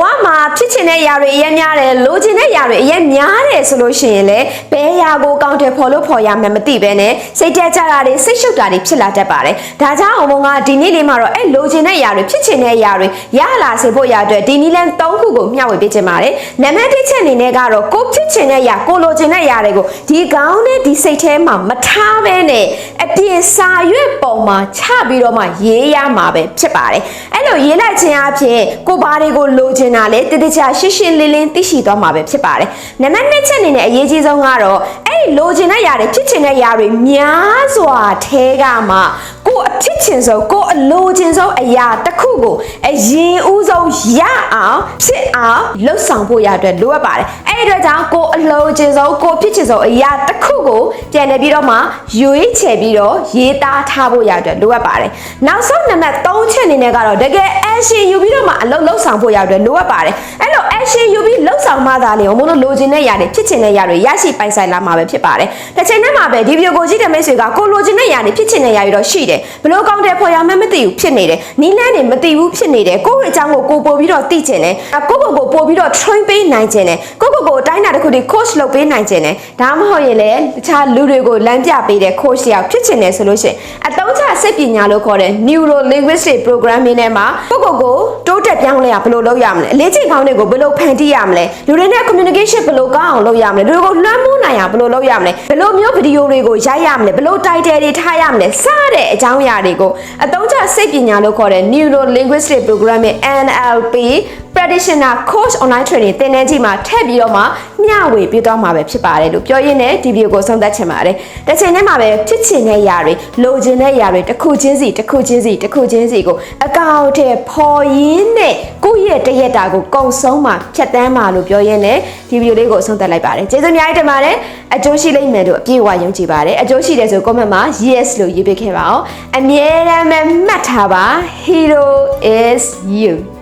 ဝမှာဖြစ်ချင်တဲ့ຢာတွေအရင်များတယ်လိုချင်တဲ့ຢာတွေအရင်များတယ်ဆိုလို့ရှိရင်လေဘယ်ຢာကိုကောင်းတယ်ဖော်လို့ဖော်ရမယ်မသိပဲနဲ့စိတ်တက်ကြတာတွေစိတ်ရှုပ်တာတွေဖြစ်လာတတ်ပါတယ်ဒါကြောင့်အုံမုံကဒီနေ့လေးမှာတော့အဲ့လိုချင်တဲ့ຢာတွေဖြစ်ချင်တဲ့ຢာတွေရလာစေဖို့ຢာအတွက်ဒီနီလန်၃ခုကိုမျှဝေပေးချင်ပါတယ်နံပါတ်တစ်ချက်အနေနဲ့ကတော့ကိုဖြစ် ချင်တဲ့အရာကိုလိုချင်တဲ့အရာတွေကိုဒီကောင်းနဲ့ဒီစိတ်ထဲမှာမထားဘဲနဲ့အပြင်စာရွက်ပုံမှာချပြီးတော့မှရေးရမှာပဲဖြစ်ပါတယ်အဲ့လိုရေးလိုက်ခြင်းအပြင်ကိုဘာတွေကိုလိုချင်တာလဲတတိကျရှင်းရှင်းလင်းလင်းသိရှိသွားမှာပဲဖြစ်ပါတယ်နံပါတ်2ချက်အနေနဲ့အရေးကြီးဆုံးကတော့အဲ့ဒီလိုချင်တဲ့အရာတွေဖြစ်ချင်တဲ့အရာတွေများစွာထဲကမှကိုအဖြစ်ချင်ဆုံးကိုအလိုချင်ဆုံးအရာတစ်ခုကိုအရင်ဦးဆုံးရအောင်ဖြစ်အောင်လှုပ်ဆောင်ဖို့ရအတွက်လိုအပ်ပါတယ် ဒီအတွက်ကြောင့်ကိုအလိုချင်ဆုံးကိုဖြစ်ချင်ဆုံးအရာတစ်ခုကိုပြန်လည်ပြီးတော့မှရွေးချယ်ပြီးတော့ရေးသားထားဖို့ရအတွက်လိုအပ်ပါတယ်နောက်ဆုံးနံပါတ်3ချက်အနေနဲ့ကတော့တကယ် action ယူပြီးတော့မှအလုပ်လုပ်ဆောင်ဖို့ရအတွက်လိုအပ်ပါတယ်အဲ့လို action ယူပြီးလုပ်ဆောင်မှသာလေဘုံတို့လိုချင်တဲ့ຢာတွေဖြစ်ချင်တဲ့ຢာတွေရရှိပိုင်ဆိုင်လာမှာပဲဖြစ်ပါတယ်တစ်ချိန်တည်းမှာပဲဒီဗီဒီယိုကိုကြည့်တဲ့မိတ်ဆွေကကိုလိုချင်တဲ့ຢာတွေဖြစ်ချင်တဲ့ຢာတွေတော့ရှိတယ်ဘလို့ကောင်းတဲ့ဖော်ရမှန်းမသိဘူးဖြစ်နေတယ်နီးလန်းတွေမသိဘူးဖြစ်နေတယ်ကိုယ့်ရဲ့အကြောင်းကိုကိုပို့ပြီးတော့သိချင်တယ်ကိုယ့်ကိုယ်ကိုပို့ပြီးတော့ train ပေးနိုင်ချင်တယ်ကိုယ့်ကိုယ်ကိုအတိုင်းအတာတစ်ခုတည်း coach လုပ်ပေးနိုင်ချင်တယ်ဒါမှမဟုတ်ရင်လည်းတခြားလူတွေကိုလမ်းပြပေးတဲ့ coach တယောက်ဖြစ်ချင်တယ်ဆိုလို့ရှိရင်အသုံးချစိတ်ပညာလို့ခေါ်တဲ့ neuro linguistic programming နဲ့မှာကိုယ့် ုကိုယ်ကိုတိုးတက်ပြောင်းလဲရဘယ်လိုလုပ်ရမလဲအလေးချိန်ကောင်းတွေကိုဘယ်လိုဖန်တီးရမလဲလူတွေနဲ့ communication ဘယ်လိုကောင်းအောင်လုပ်ရမလဲလူတွေကိုလွှမ်းမိုးနိုင်အောင်ဘယ်လိုလုပ်ရမလဲဘယ်လိုမျိုးဗီဒီယိုတွေကိုရိုက်ရမလဲဘယ်လို title တွေထားရမလဲစတဲ့အကြောင်းအရာတွေကိုအသုံးချစိတ်ပညာလို့ခေါ်တဲ့ neuro linguistic programming NLP practitioner coach online training သင်တန်းကြီးမှာထည့်ပြီးတော့မှမျှဝေပေးသွားမှာပဲဖြစ်ပါတယ်လို့ပြောရင်းနဲ့ဒီဗီဒီယိုကိုဆုံးသက်ချင်ပါတယ်။တစ်ချိန်တည်းမှာပဲဖြစ်ချင်တဲ့ຢာတွေလိုချင်တဲ့ຢာတွေတစ်ခုချင်းစီတစ်ခုချင်းစီတစ်ခုချင်းစီကိုအကောင့်ထဲပေါ်ရင်းနဲ့ကိုယ့်ရဲ့တရက်တာကိုကုံဆုံးမှာဖြတ်တန်းမှာလို့ပြောရင်းနဲ့ဒီဗီဒီယိုလေးကိုဆုံးသက်လိုက်ပါတယ်။ကျေးဇူးအများကြီးတင်ပါတယ်။အကျိုးရှိလိမ့်မယ်လို့အပြည့်အဝယုံကြည်ပါတယ်။အကျိုးရှိတယ်ဆို comment မှာ yes လို့ရေးပေးခဲ့ပါအောင်။အမြဲတမ်းပဲမှတ်ထားပါ hero is you